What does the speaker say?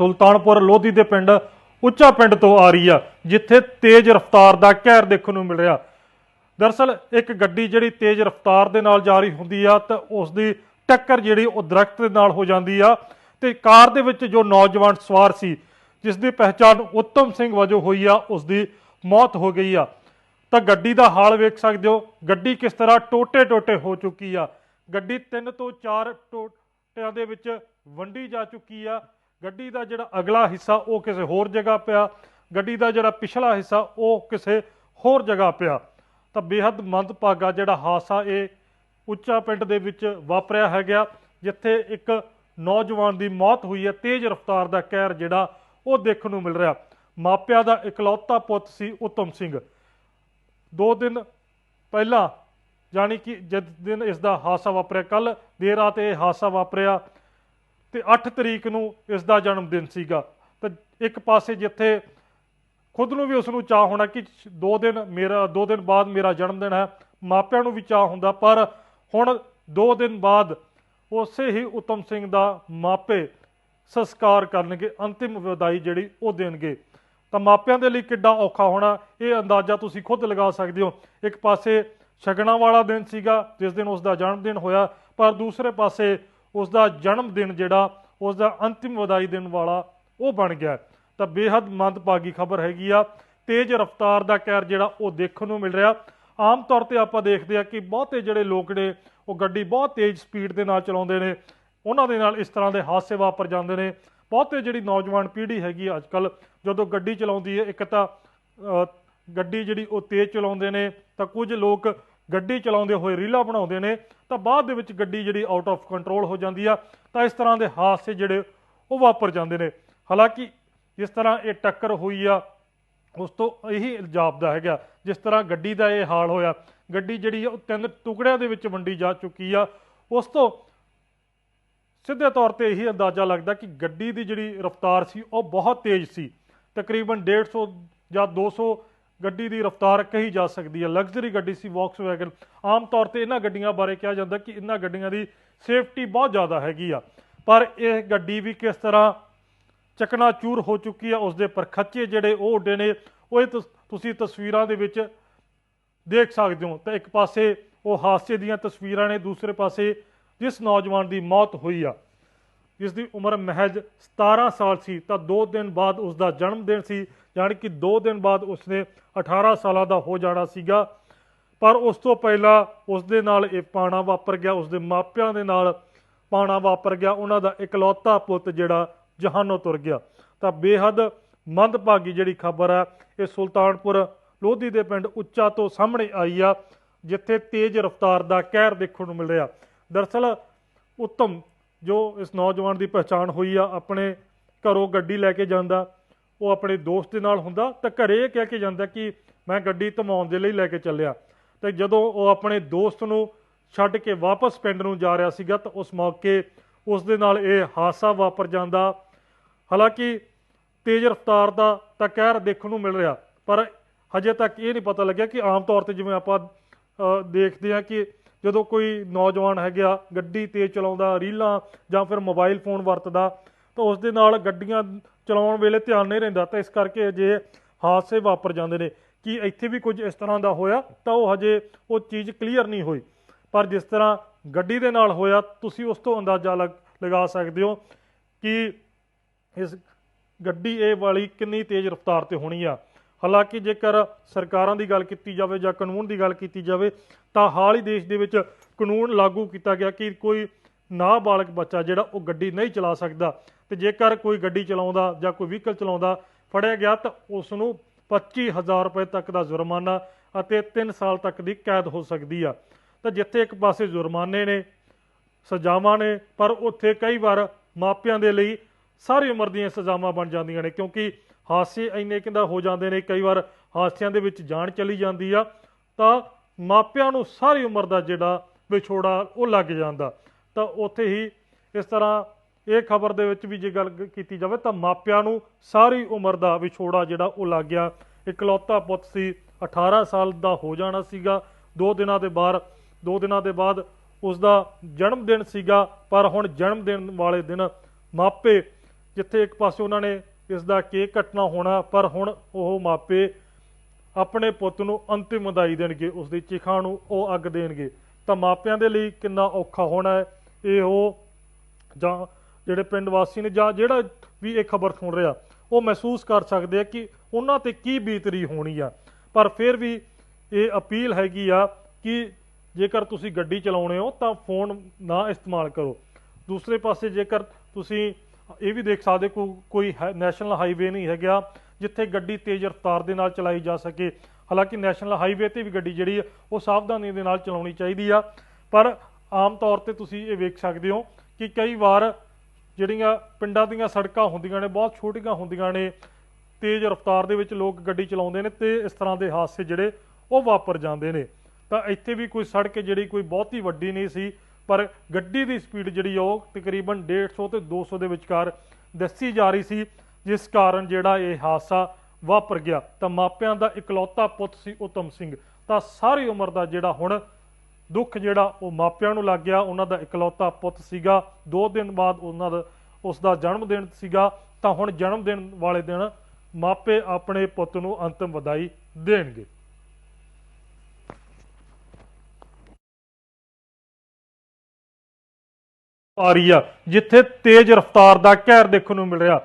ਸੁਲਤਾਨਪੁਰ ਲੋਧੀ ਦੇ ਪਿੰਡ ਉੱਚਾ ਪਿੰਡ ਤੋਂ ਆ ਰਹੀ ਆ, ਜਿੱਥੇ ਤੇਜ਼ ਰਫ਼ਤਾਰ ਦਾ ਕਹਿਰ ਦੇਖਣ ਨੂੰ ਮਿਲ ਰਿਹਾ। ਦਰਅਸਲ ਇੱਕ ਗੱਡੀ ਜਿਹੜੀ ਤੇਜ਼ ਰਫ਼ਤਾਰ ਦੇ ਨਾਲ ਜਾ ਰਹੀ ਹੁੰਦੀ ਆ ਤਾਂ ਉਸ ਦੀ ਟੱਕਰ ਜਿਹੜੀ ਉਹ ਦਰਖਤ ਦੇ ਨਾਲ ਹੋ ਜਾਂਦੀ ਆ ਤੇ ਕਾਰ ਦੇ ਵਿੱਚ ਜੋ ਨੌਜਵਾਨ ਸਵਾਰ ਸੀ ਜਿਸ ਦੀ ਪਹਿਚਾਣ ਉੱਤਮ ਸਿੰਘ ਵਜੋਂ ਹੋਈ ਆ ਉਸ ਦੀ ਮੌਤ ਹੋ ਗਈ ਆ। ਤਾਂ ਗੱਡੀ ਦਾ ਹਾਲ ਵੇਖ ਸਕਦੇ ਹੋ, ਗੱਡੀ ਕਿਸ ਤਰ੍ਹਾਂ ਟੋਟੇ-ਟੋਟੇ ਹੋ ਚੁੱਕੀ ਆ। ਗੱਡੀ ਤਿੰਨ ਤੋਂ ਚਾਰ ਟੋਟਿਆਂ ਦੇ ਵਿੱਚ ਵੰਡੀ ਜਾ ਚੁੱਕੀ ਆ। ਗੱਡੀ ਦਾ ਜਿਹੜਾ ਅਗਲਾ ਹਿੱਸਾ ਉਹ ਕਿਸੇ ਹੋਰ ਜਗ੍ਹਾ ਪਿਆ, ਗੱਡੀ ਦਾ ਜਿਹੜਾ ਪਿਛਲਾ ਹਿੱਸਾ ਉਹ ਕਿਸੇ ਹੋਰ ਜਗ੍ਹਾ ਪਿਆ। ਤਾਂ ਬੇहद ਮੰਦਭਾਗਾ ਜਿਹੜਾ ਹਾਦਸਾ ਇਹ ਉੱਚਾ ਪਿੰਡ ਦੇ ਵਿੱਚ ਵਾਪਰਿਆ ਹੈਗਾ, ਜਿੱਥੇ ਇੱਕ ਨੌਜਵਾਨ ਦੀ ਮੌਤ ਹੋਈ ਹੈ, ਤੇਜ਼ ਰਫ਼ਤਾਰ ਦਾ ਕਹਿਰ ਜਿਹੜਾ ਉਹ ਦੇਖਣ ਨੂੰ ਮਿਲ ਰਿਹਾ। ਮਾਪਿਆਂ ਦਾ ਇਕਲੌਤਾ ਪੁੱਤ ਸੀ ਉਤਮ ਸਿੰਘ। ਦੋ ਦਿਨ ਪਹਿਲਾਂ ਯਾਨੀ ਕਿ ਜਦ ਦਿਨ ਇਸ ਦਾ ਹਾਦਸਾ ਵਾਪਰਿਆ ਕੱਲ ਦੇਰ ਰਾਤ ਇਹ ਹਾਦਸਾ ਵਾਪਰਿਆ ਤੇ 8 ਤਰੀਕ ਨੂੰ ਇਸ ਦਾ ਜਨਮ ਦਿਨ ਸੀਗਾ। ਤਾਂ ਇੱਕ ਪਾਸੇ ਜਿੱਥੇ ਖੁਦ ਨੂੰ ਵੀ ਉਸ ਨੂੰ ਚਾਹ ਹੋਣਾ ਕਿ ਦੋ ਦਿਨ ਮੇਰਾ, ਦੋ ਦਿਨ ਬਾਅਦ ਮੇਰਾ ਜਨਮ ਦਿਨ ਹੈ, ਮਾਪਿਆਂ ਨੂੰ ਵੀ ਚਾਹ ਹੁੰਦਾ, ਪਰ ਹੁਣ ਦੋ ਦਿਨ ਬਾਅਦ ਉਸੇ ਹੀ ਉਤਮ ਸਿੰਘ ਦਾ ਮਾਪੇ ਸੰਸਕਾਰ ਕਰਨਗੇ, ਅੰਤਿਮ ਵਿਦਾਈ ਜਿਹੜੀ ਉਹ ਦੇਣਗੇ। ਤਾਂ ਮਾਪਿਆਂ ਦੇ ਲਈ ਕਿੱਡਾ ਔਖਾ ਹੋਣਾ, ਇਹ ਅੰਦਾਜ਼ਾ ਤੁਸੀਂ ਖੁਦ ਲਗਾ ਸਕਦੇ ਹੋ। ਇੱਕ ਪਾਸੇ ਸ਼ਗਨਾਂ ਵਾਲਾ ਦਿਨ ਸੀਗਾ, ਜਿਸ ਦਿਨ ਉਸ ਦਾ ਜਨਮ ਦਿਨ ਹੋਇਆ, ਪਰ ਦੂਸਰੇ ਪਾਸੇ ਉਸ ਦਾ ਜਨਮ ਦਿਨ ਜਿਹੜਾ ਉਸ ਦਾ ਅੰਤਿਮ ਵਧਾਈ ਦੇਣ ਵਾਲਾ ਉਹ ਬਣ ਗਿਆ। ਤਾਂ ਬੇਹੱਦ ਮੰਦਭਾਗੀ ਖਬਰ ਹੈਗੀ ਆ। ਤੇਜ਼ ਰਫ਼ਤਾਰ ਦਾ ਕਹਿਰ ਜਿਹੜਾ, ਉਹ ਦੇਖਣ ਨੂੰ ਮਿਲ ਰਿਹਾ। ਆਮ ਤੌਰ ਤੇ ਆਪਾਂ ਦੇਖਦੇ ਆ ਕਿ ਬਹੁਤੇ ਜਿਹੜੇ ਲੋਕ ਨੇ, ਉਹ ਗੱਡੀ ਬਹੁਤ ਤੇਜ਼ ਸਪੀਡ ਦੇ ਨਾਲ ਚਲਾਉਂਦੇ ਨੇ। ਉਹਨਾਂ ਦੇ ਨਾਲ ਇਸ ਤਰ੍ਹਾਂ ਦੇ ਹਾਦਸੇ ਵਾਪਰ ਜਾਂਦੇ ਨੇ। ਬਹੁਤੇ ਜਿਹੜੀ ਨੌਜਵਾਨ ਪੀੜ੍ਹੀ ਹੈਗੀ ਅੱਜ ਅੱਜਕੱਲ ਜਦੋਂ ਗੱਡੀ ਚਲਾਉਂਦੀ ਹੈ, ਇੱਕ ਤਾਂ ਗੱਡੀ ਜਿਹੜੀ ਉਹ ਤੇਜ਼ ਚਲਾਉਂਦੇ ਨੇ, ਤਾਂ ਕੁਝ ਲੋਕ ਗੱਡੀ ਚਲਾਉਂਦੇ ਹੋਏ ਰੀਲਾਂ ਬਣਾਉਂਦੇ ਨੇ, ਤਾਂ ਬਾਅਦ ਦੇ ਵਿੱਚ ਗੱਡੀ ਜਿਹੜੀ ਆਊਟ ਆਫ ਕੰਟਰੋਲ ਹੋ ਜਾਂਦੀ ਆ, ਤਾਂ ਇਸ ਤਰ੍ਹਾਂ ਦੇ ਹਾਦਸੇ ਜਿਹੜੇ ਉਹ ਵਾਪਰ ਜਾਂਦੇ ਨੇ। ਹਾਲਾਂਕਿ ਜਿਸ ਤਰ੍ਹਾਂ ਇਹ ਟੱਕਰ ਹੋਈ ਆ, ਉਸ ਤੋਂ ਇਹੀ ਇਲਜ਼ਾਮਦਾ ਹੈਗਾ, ਜਿਸ ਤਰ੍ਹਾਂ ਗੱਡੀ ਦਾ ਇਹ ਹਾਲ ਹੋਇਆ, ਗੱਡੀ ਜਿਹੜੀ ਆ ਉਹ ਤਿੰਨ ਟੁਕੜਿਆਂ ਦੇ ਵਿੱਚ ਵੰਡੀ ਜਾ ਚੁੱਕੀ ਆ। ਉਸ ਤੋਂ ਸਿੱਧੇ ਤੌਰ ਤੇ ਇਹੀ ਅੰਦਾਜ਼ਾ ਲੱਗਦਾ ਕਿ ਗੱਡੀ ਦੀ ਜਿਹੜੀ ਰਫ਼ਤਾਰ ਸੀ, ਉਹ ਬਹੁਤ ਤੇਜ਼ ਸੀ। ਤਕਰੀਬਨ 150 ਜਾਂ 200 ਗੱਡੀ ਦੀ ਰਫ਼ਤਾਰ ਕਹੀ ਜਾ ਸਕਦੀ ਹੈ। ਲਗਜ਼ਰੀ ਗੱਡੀ ਸੀ ਵੌਕਸਵੈਗਨ ਆਮ ਤੌਰ ਤੇ ਇਹਨਾਂ ਗੱਡੀਆਂ ਬਾਰੇ ਕਿਹਾ ਜਾਂਦਾ ਕਿ ਇਹਨਾਂ ਗੱਡੀਆਂ ਦੀ ਸੇਫਟੀ ਬਹੁਤ ਜ਼ਿਆਦਾ ਹੈਗੀ ਆ। ਪਰ ਇਹ ਗੱਡੀ ਵੀ ਕਿਸ ਤਰ੍ਹਾਂ ਚਕਨਾਚੂਰ ਹੋ ਚੁੱਕੀ ਆ ਉਸ ਦੇ ਪਰਖੱਚੇ ਜਿਹੜੇ ਉਹ ਉੱਡੇ ਨੇ, ਉਹ ਇਹ ਤੁਸ- ਤੁਸੀਂ ਤਸਵੀਰਾਂ ਦੇ ਵਿੱਚ ਦੇਖ ਸਕਦੇ ਹੋ। ਤਾਂ ਇੱਕ ਪਾਸੇ ਉਹ ਹਾਦਸੇ ਦੀਆਂ ਤਸਵੀਰਾਂ ਨੇ, ਦੂਸਰੇ ਪਾਸੇ ਜਿਸ ਨੌਜਵਾਨ ਦੀ ਮੌਤ ਹੋਈ ਆ। ਜਿਸ ਦੀ ਉਮਰ ਮਹਿਜ 17 ਸਾਲ ਸੀ, ਤਾਂ 2 ਦਿਨ ਬਾਅਦ ਉਸ ਦਾ ਜਨਮ ਦਿਨ ਸੀ, ਯਾਨੀ ਕਿ 2 ਦਿਨ ਬਾਅਦ ਉਸਨੇ 18 ਸਾਲਾਂ ਦਾ ਹੋ ਜਾਣਾ ਸੀਗਾ। ਪਰ ਉਸ ਤੋਂ ਪਹਿਲਾਂ ਉਸ ਦੇ ਨਾਲ ਇਹ ਪਾਣਾ ਵਾਪਰ ਗਿਆ ਉਸ ਦੇ ਮਾਪਿਆਂ ਦੇ ਨਾਲ ਪਾਣਾ ਵਾਪਰ ਗਿਆ, ਉਹਨਾਂ ਦਾ ਇਕਲੌਤਾ ਪੁੱਤ ਜਿਹੜਾ ਜਹਾਨੋਂ ਤੁਰ ਗਿਆ। ਤਾਂ ਬੇਹੱਦ ਮੰਦਭਾਗੀ ਜਿਹੜੀ ਖਬਰ ਹੈ, ਇਹ ਸੁਲਤਾਨਪੁਰ ਲੋਧੀ ਦੇ ਪਿੰਡ ਉੱਚਾ ਤੋਂ ਸਾਹਮਣੇ ਆਈ ਆ, ਜਿੱਥੇ ਤੇਜ਼ ਰਫ਼ਤਾਰ ਦਾ ਕਹਿਰ ਦੇਖਣ ਨੂੰ ਮਿਲ ਰਿਹਾ। ਦਰਅਸਲ ਉੱਤਮ ਜੋ ਇਸ ਨੌਜਵਾਨ ਦੀ ਪਛਾਣ ਹੋਈ ਆ, ਆਪਣੇ ਘਰੋਂ ਗੱਡੀ ਲੈ ਕੇ ਜਾਂਦਾ, ਉਹ ਆਪਣੇ ਦੋਸਤ ਦੇ ਨਾਲ ਹੁੰਦਾ ਤਾਂ ਘਰੇ ਇਹ ਕਹਿ ਕੇ ਜਾਂਦਾ ਕਿ ਮੈਂ ਗੱਡੀ ਧਮਾਉਣ ਦੇ ਲਈ ਲੈ ਕੇ ਚੱਲਿਆ। ਤੇ ਜਦੋਂ ਉਹ ਆਪਣੇ ਦੋਸਤ ਨੂੰ ਛੱਡ ਕੇ ਵਾਪਸ ਪਿੰਡ ਨੂੰ ਜਾ ਰਿਹਾ ਸੀਗਾ ਤਾਂ ਉਸ ਮੌਕੇ ਉਸ ਦੇ ਨਾਲ ਇਹ ਹਾਦਸਾ ਵਾਪਰ ਜਾਂਦਾ। ਹਾਲਾਂਕਿ ਤੇਜ਼ ਰਫ਼ਤਾਰ ਦਾ ਤਾਂ ਕਹਿਰ ਦੇਖਣ ਨੂੰ ਮਿਲ ਰਿਹਾ, ਪਰ ਹਜੇ ਤੱਕ ਇਹ ਨਹੀਂ ਪਤਾ ਲੱਗਿਆ ਕਿ ਆਮ ਤੌਰ ਤੇ ਜਿਵੇਂ ਆਪਾਂ ਦੇਖਦੇ ਹਾਂ ਕਿ ਜਦੋਂ ਕੋਈ ਨੌਜਵਾਨ ਹੈਗਾ ਗੱਡੀ ਤੇਜ਼ ਚਲਾਉਂਦਾ, ਰੀਲਾਂ ਜਾਂ ਫਿਰ ਮੋਬਾਈਲ ਫੋਨ ਵਰਤਦਾ, ਤਾਂ ਉਸ ਦੇ ਨਾਲ ਗੱਡੀਆਂ ਚਲਾਉਣ ਵੇਲੇ ਧਿਆਨ ਨਹੀਂ ਰਹਿੰਦਾ। ਤਾਂ ਇਸ ਕਰਕੇ ਅਜੇ ਹਾਦਸੇ ਵਾਪਰ ਜਾਂਦੇ ਨੇ। ਕਿ ਇੱਥੇ ਵੀ ਕੁਝ ਇਸ ਤਰ੍ਹਾਂ ਦਾ ਹੋਇਆ? ਤਾਂ ਉਹ ਹਜੇ ਉਹ ਚੀਜ਼ ਕਲੀਅਰ ਨਹੀਂ ਹੋਈ। ਪਰ ਜਿਸ ਤਰ੍ਹਾਂ ਗੱਡੀ ਦੇ ਨਾਲ ਹੋਇਆ, ਤੁਸੀਂ ਉਸ ਤੋਂ ਅੰਦਾਜ਼ਾ ਲਗ- ਲਗਾ ਸਕਦੇ ਹੋ ਕਿ ਇਸ ਗੱਡੀ ਇਹ ਵਾਲੀ ਕਿੰਨੀ ਤੇਜ਼ ਰਫ਼ਤਾਰ ਤੇ ਹੋਣੀ ਆ। ਹਾਲਾਂਕਿ ਜੇਕਰ ਸਰਕਾਰਾਂ ਦੀ ਗੱਲ ਕੀਤੀ ਜਾਵੇ ਜਾਂ ਕਾਨੂੰਨ ਦੀ ਗੱਲ ਕੀਤੀ ਜਾਵੇ, ਤਾਂ ਹਾਲ ਹੀ ਦੇਸ਼ ਦੇ ਵਿੱਚ ਕਾਨੂੰਨ ਲਾਗੂ ਕੀਤਾ ਗਿਆ ਕਿ ਕੋਈ ਨਾਬਾਲਗ ਬੱਚਾ ਜਿਹੜਾ ਉਹ ਗੱਡੀ ਨਹੀਂ ਚਲਾ ਸਕਦਾ ਤੇ ਜੇਕਰ ਕੋਈ ਗੱਡੀ ਚਲਾਉਂਦਾ ਜਾਂ ਕੋਈ ਵਹੀਕਲ ਚਲਾਉਂਦਾ ਫੜਿਆ ਗਿਆ ਤਾਂ ਉਸ ਨੂੰ 25000 ਰੁਪਏ ਤੱਕ ਦਾ ਜੁਰਮਾਨਾ ਅਤੇ 3 ਸਾਲ ਤੱਕ ਦੀ ਕੈਦ ਹੋ ਸਕਦੀ ਆ। ਤਾਂ ਜਿੱਥੇ ਇੱਕ ਪਾਸੇ ਜੁਰਮਾਨੇ ਨੇ, ਸਜ਼ਾਵਾਂ ਨੇ, ਪਰ ਉੱਥੇ ਕਈ ਵਾਰ ਮਾਪਿਆਂ ਦੇ ਲਈ ਸਾਰੀ ਉਮਰ ਦੀਆਂ ਸਜ਼ਾਵਾਂ ਬਣ ਜਾਂਦੀਆਂ ਨੇ ਕਿਉਂਕਿ ਹਾਦਸੇ ਇੰਨੇ ਕਿੰਦਾ ਹੋ ਜਾਂਦੇ ਨੇ, ਕਈ ਵਾਰ ਹਾਦਸਿਆਂ ਦੇ ਵਿੱਚ ਜਾਨ ਚਲੀ ਜਾਂਦੀ ਆ, ਤਾਂ ਮਾਪਿਆਂ ਨੂੰ ਸਾਰੀ ਉਮਰ ਦਾ ਜਿਹੜਾ ਵਿਛੋੜਾ ਉਹ ਲੱਗ ਜਾਂਦਾ। ਤਾਂ ਉੱਥੇ ਹੀ ਇਸ ਤਰ੍ਹਾਂ ਇਹ ਖਬਰ ਦੇ ਵਿੱਚ ਵੀ ਜੇ ਗੱਲ ਕੀਤੀ ਜਾਵੇ ਤਾਂ ਮਾਪਿਆਂ ਨੂੰ ਸਾਰੀ ਉਮਰ ਦਾ ਵਿਛੋੜਾ ਜਿਹੜਾ ਉਹ ਲੱਗ ਗਿਆ। ਇਕਲੌਤਾ ਪੁੱਤ ਸੀ 18 ਸਾਲ ਦਾ ਹੋ ਜਾਣਾ ਸੀਗਾ। ਦੋ ਦਿਨਾਂ ਦੇ ਬਾਅਦ, ਦੋ ਦਿਨਾਂ ਦੇ ਬਾਅਦ ਉਸ ਦਾ ਜਨਮ ਦਿਨ ਸੀਗਾ, ਪਰ ਹੁਣ ਜਨਮ ਦਿਨ ਵਾਲੇ ਦਿਨ ਮਾਪੇ ਜਿੱਥੇ ਇੱਕ ਪਾਸੇ ਉਹਨਾਂ ਨੇ ਇਸ ਦਾ ਕੇਕ ਕੱਟਣਾ ਹੋਣਾ, ਪਰ ਹੁਣ ਉਹ ਮਾਪੇ ਆਪਣੇ ਪੁੱਤ ਨੂੰ ਅੰਤਿਮ ਵਿਦਾਈ ਦੇਣਗੇ, ਉਸ ਦੀ ਚਿਖਾ ਨੂੰ ਉਹ ਅੱਗ ਦੇਣਗੇ। ਤਾਂ ਮਾਪਿਆਂ ਦੇ ਲਈ ਕਿੰਨਾ ਔਖਾ ਹੋਣਾ ਹੈ, ਇਹ ਉਹ ਜਾਂ ਜਿਹੜੇ ਪਿੰਡ ਵਾਸੀ ਨੇ ਜਾਂ ਜਿਹੜਾ ਵੀ ਇਹ ਖਬਰ ਸੁਣ ਰਿਹਾ, ਉਹ ਮਹਿਸੂਸ ਕਰ ਸਕਦੇ ਆ ਕਿ ਉਹਨਾਂ ਤੇ ਕੀ ਬੀਤਰੀ ਹੋਣੀ ਆ। ਪਰ ਫਿਰ ਵੀ ਇਹ ਅਪੀਲ ਹੈਗੀ ਆ ਕਿ ਜੇਕਰ ਤੁਸੀਂ ਗੱਡੀ ਚਲਾਉਣੇ ਹੋ ਤਾਂ ਫੋਨ ਨਾ ਇਸਤੇਮਾਲ ਕਰੋ। ਦੂਸਰੇ ਪਾਸੇ ਜੇਕਰ ਤੁਸੀਂ ਇਹ ਵੀ ਦੇਖ ਸਕਦੇ ਕੋ ਕੋਈ ਹੈ- ਨੈਸ਼ਨਲ ਹਾਈਵੇ ਨਹੀਂ ਹੈਗਾ ਜਿੱਥੇ ਗੱਡੀ ਤੇਜ਼ ਰਫ਼ਤਾਰ ਦੇ ਨਾਲ ਚਲਾਈ ਜਾ ਸਕੇ। ਹਾਲਾਂਕਿ ਨੈਸ਼ਨਲ ਹਾਈਵੇ ਤੇ ਵੀ ਗੱਡੀ ਜਿਹੜੀ ਆ, ਉਹ ਸਾਵਧਾਨੀ ਦੇ ਨਾਲ ਚਲਾਉਣੀ ਚਾਹੀਦੀ ਆ। ਪਰ ਆਮ ਤੌਰ ਤੇ ਤੁਸੀਂ ਇਹ ਵੇਖ ਸਕਦੇ ਹੋ ਕਿ ਕਈ ਵਾਰ ਜਿਹੜੀਆਂ ਪਿੰਡਾਂ ਦੀਆਂ ਸੜਕਾਂ ਹੁੰਦੀਆਂ ਨੇ, ਬਹੁਤ ਛੋਟੀਆਂ ਹੁੰਦੀਆਂ ਨੇ, ਤੇਜ਼ ਰਫ਼ਤਾਰ ਦੇ ਵਿੱਚ ਲੋਕ ਗੱਡੀ ਚਲਾਉਂਦੇ ਨੇ ਤੇ ਇਸ ਤਰ੍ਹਾਂ ਦੇ ਹਾਦਸੇ ਜਿਹੜੇ ਉਹ ਵਾਪਰ ਜਾਂਦੇ ਨੇ। ਤਾਂ ਇੱਥੇ ਵੀ ਕੋਈ ਸੜਕ ਜਿਹੜੀ ਕੋਈ ਬਹੁਤੀ ਵੱਡੀ ਨਹੀਂ ਸੀ। ਪਰ ਗੱਡੀ ਦੀ ਸਪੀਡ ਜਿਹੜੀ ਉਹ ਤਕਰੀਬਨ 150 ਤੇ 200 ਦੇ ਵਿਚਕਾਰ ਦੱਸੀ ਜਾ ਰਹੀ ਸੀ, ਜਿਸ ਕਾਰਨ ਜਿਹੜਾ ਇਹ ਹਾਦਸਾ ਵਾਪਰ ਗਿਆ। ਤਾਂ ਮਾਪਿਆਂ ਦਾ ਇਕਲੌਤਾ ਪੁੱਤ ਸੀ ਉਤਮ ਸਿੰਘ। ਤਾਂ ਸਾਰੀ ਉਮਰ ਦਾ ਜਿਹੜਾ ਹੁਣ ਦੁੱਖ ਜਿਹੜਾ ਉਹ ਮਾਪਿਆਂ ਨੂੰ ਲੱਗ ਗਿਆ। ਉਹਨਾਂ ਦਾ ਇਕਲੌਤਾ ਪੁੱਤ ਸੀਗਾ। ਦੋ ਦਿਨ ਬਾਅਦ ਉਹਨਾਂ ਦਾ, ਉਸ ਦਾ ਜਨਮ ਦਿਨ ਸੀਗਾ। ਤਾਂ ਹੁਣ ਜਨਮ ਦਿਨ ਵਾਲੇ ਦਿਨ ਮਾਪੇ ਆਪਣੇ ਪੁੱਤ ਨੂੰ ਅੰਤਮ ਵਧਾਈ ਦੇਣਗੇ। ਆ ਰਹੀ ਆ ਜਿੱਥੇ ਤੇਜ਼ ਰਫ਼ਤਾਰ ਦਾ ਕਹਿਰ ਦੇਖਣ ਨੂੰ ਮਿਲ ਰਿਹਾ।